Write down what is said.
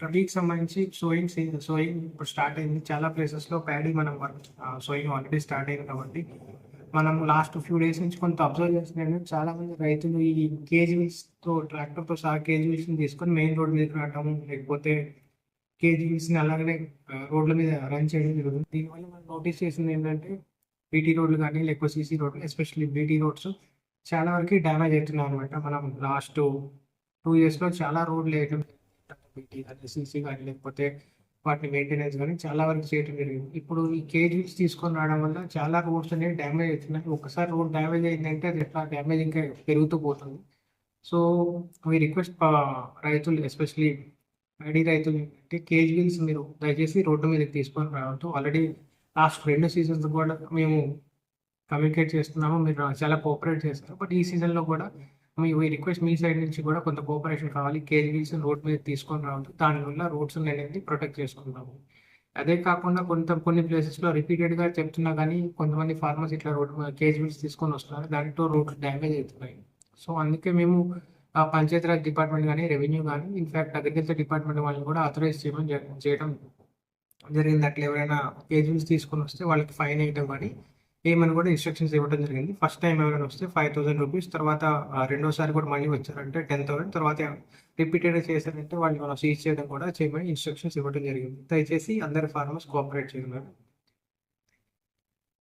రబీకి సంబంధించి sowing sowing ఇప్పుడు start అయింది. చాలా ప్లేసెస్లో ప్యాడీ మనం సోయింగ్ ఆల్రెడీ స్టార్ట్ అయింది కాబట్టి మనం లాస్ట్ ఫ్యూ డేస్ నుంచి కొంత అబ్జర్వ్ చేస్తున్నాను చాలా మంది రైతులు ఈ కేజీవీస్తో ట్రాక్టర్తో సహా కేజీవీస్ని తీసుకొని మెయిన్ రోడ్ మీద రావడం లేకపోతే కేజీవీస్ని అలాగనే రోడ్ల మీద రన్ చేయడం జరుగుతుంది. దీనివల్ల మనం నోటీస్ చేసింది ఏంటంటే బీటీ రోడ్లు కానీ లేకపోతే సీసీ రోడ్లు ఎస్పెషల్లీ బీటీ రోడ్స్ చాలా వరకు డ్యామేజ్ అవుతున్నాయి అనమాట మనం లాస్ట్ టూ ఇయర్స్లో చాలా రోడ్లు వేయడం బీటీ కానీ సీసీ కానీ లేకపోతే వాటిని మెయింటెనెన్స్ కానీ చాలా వరకు చేయడం జరిగింది. ఇప్పుడు ఈ కేజీస్ తీసుకొని రావడం వల్ల చాలా రోడ్స్ అనేవి డ్యామేజ్ అవుతున్నాయి. ఒకసారి రోడ్ డ్యామేజ్ అయిందంటే అది ఎట్లా డ్యామేజ్ ఇంకా పెరుగుతూ పోతుంది. సో మీ రిక్వెస్ట్ రైతులు ఎస్పెషలీ ఐడి రైతులు ఏంటంటే కేజ్ వీల్స్ మీరు దయచేసి రోడ్డు మీదకి తీసుకొని రావద్దు. ఆల్రెడీ లాస్ట్ రెండు సీజన్స్ కూడా మేము కమ్యూనికేట్ చేస్తున్నాము. మీరు చాలా కోఆపరేట్ చేస్తారు. బట్ ఈ సీజన్లో కూడా మీ ఈ రిక్వెస్ట్ మీ సైడ్ నుంచి కూడా కొంత కోఆపరేషన్ కావాలి. కేజీబీస్ రోడ్ మీద తీసుకొని రావద్దు. దానివల్ల రోడ్స్ అనేది ప్రొటెక్ట్ చేసుకుంటాము. అదే కాకుండా కొంత కొన్ని ప్లేసెస్లో రిపీటెడ్గా చెప్తున్నా కానీ కొంతమంది ఫార్మర్స్ ఇట్లా రోడ్ కేజీబీస్ తీసుకొని వస్తున్నారు. దాంట్లో రోడ్లు డ్యామేజ్ అవుతున్నాయి. సో అందుకే మేము ఆ పంచాయతీరాజ్ డిపార్ట్మెంట్ కానీ రెవెన్యూ కానీ ఇన్ఫాక్ట్ అగ్రికల్చర్ డిపార్ట్మెంట్ వాళ్ళని కూడా అథరైజ్ చేయడం చేయడం జరిగింది. అట్లా ఎవరైనా కేజీబీస్ తీసుకొని వస్తే వాళ్ళకి ఫైన్ వేయడం కానీ ఏమని కూడా ఇన్స్ట్రక్షన్స్ ఇవ్వడం జరిగింది. ఫస్ట్ టైం ఎవరైనా వస్తే ఫైవ్ థౌసండ్ రూపీస్ తర్వాత రెండోసారి కూడా మళ్ళీ వచ్చారంటే టెన్ థౌసండ్ తర్వాత రిపీటెడ్గా చేశారంటే వాళ్ళు మనం సీజ్ చేయడం కూడా చేయమని ఇన్స్ట్రక్షన్స్ ఇవ్వడం జరిగింది. దయచేసి అందరి ఫార్మర్స్ కోఆపరేట్ చేయడం